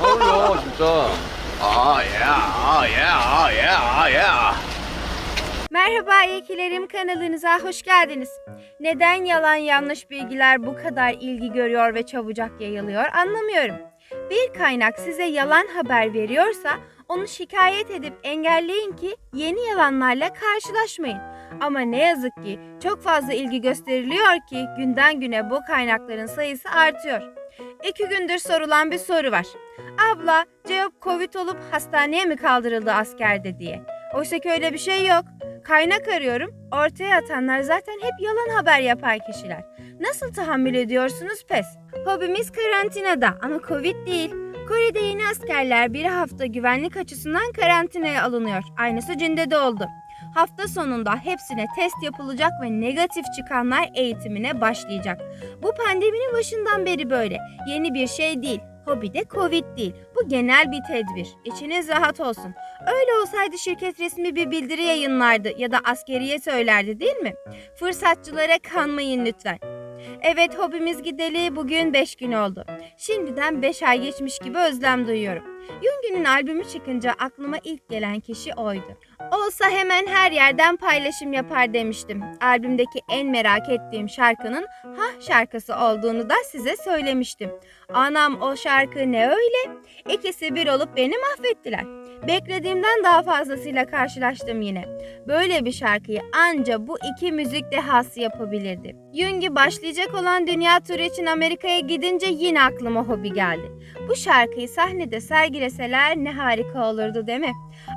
헐요 진짜. 아 예, 아 예, 아 예, 아 예. Merhaba iyikilerim kanalınıza hoş geldiniz. Neden yalan yanlış bilgiler bu kadar ilgi görüyor ve çabucak yayılıyor anlamıyorum. Bir kaynak size yalan haber veriyorsa onu şikayet edip engelleyin ki yeni yalanlarla karşılaşmayın. Ama ne yazık ki çok fazla ilgi gösteriliyor ki günden güne bu kaynakların sayısı artıyor. İki gündür sorulan bir soru var. Abla cevap Covid olup hastaneye mi kaldırıldı askerde diye. Oysa ki öyle bir şey yok. Kaynak arıyorum. Ortaya atanlar zaten hep yalan haber yapan kişiler. Nasıl tahammül ediyorsunuz pes? Hobimiz karantinada ama Covid değil. Kore'de yeni askerler bir hafta güvenlik açısından karantinaya alınıyor. Aynısı Cinde'de oldu. Hafta sonunda hepsine test yapılacak ve negatif çıkanlar eğitimine başlayacak. Bu pandeminin başından beri böyle. Yeni bir şey değil. Hobi de Covid değil. Bu genel bir tedbir. İçiniz rahat olsun. Öyle olsaydı şirket resmi bir bildiri yayınlardı ya da askeriye söylerdi değil mi? Fırsatçılara kanmayın lütfen. Evet hobimiz gideli bugün 5 gün oldu. Şimdiden 5 ay geçmiş gibi özlem duyuyorum. Yungi'nin albümü çıkınca aklıma ilk gelen kişi oydu. Olsa hemen her yerden paylaşım yapar demiştim. Albümdeki en merak ettiğim şarkının Hah şarkısı olduğunu da size söylemiştim. Anam o şarkı ne öyle? İkisi bir olup beni mahvettiler. Beklediğimden daha fazlasıyla karşılaştım yine. Böyle bir şarkıyı anca bu iki müzik dehası yapabilirdi. Yungi başlayacak olan dünya turu için Amerika'ya gidince yine aklıma hobi geldi. Bu şarkıyı sahnede sergileseler ne harika olurdu değil mi?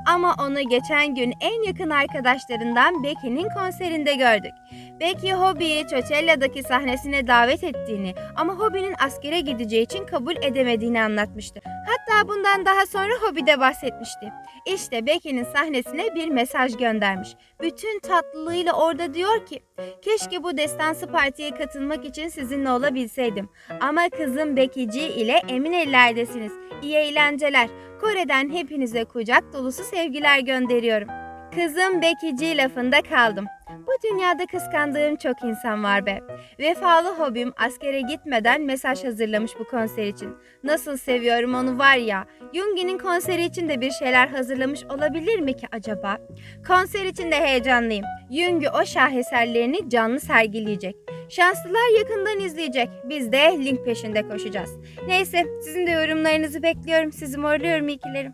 Ama onu geçen gün en yakın arkadaşlarından Becky'nin konserinde gördük. Becky Hobie'yi Coachella'daki sahnesine davet ettiğini ama Hobie'nin askere gideceği için kabul edemediğini anlatmıştı. Hatta bundan daha sonra Hobie bahsetmişti. İşte Becky'nin sahnesine bir mesaj göndermiş. Bütün tatlılığıyla orada diyor ki Keşke bu destansı partiye katılmak için sizinle olabilseydim. Ama kızım Becky G ile emin ellerdesiniz. İyi eğlenceler. Kore'den hepinize kucak dolusu sevgiler gönderiyorum. Kızım Becky G lafında kaldım. Bu dünyada kıskandığım çok insan var be. Vefalı hobim askere gitmeden mesaj hazırlamış bu konser için. Nasıl seviyorum onu var ya. Yungi'nin konseri için de bir şeyler hazırlamış olabilir mi ki acaba? Konser için de heyecanlıyım. Yungi o şaheserlerini canlı sergileyecek. Şanslılar yakından izleyecek. Biz de link peşinde koşacağız. Neyse sizin de yorumlarınızı bekliyorum. Sizi morluyorum iyikilerim.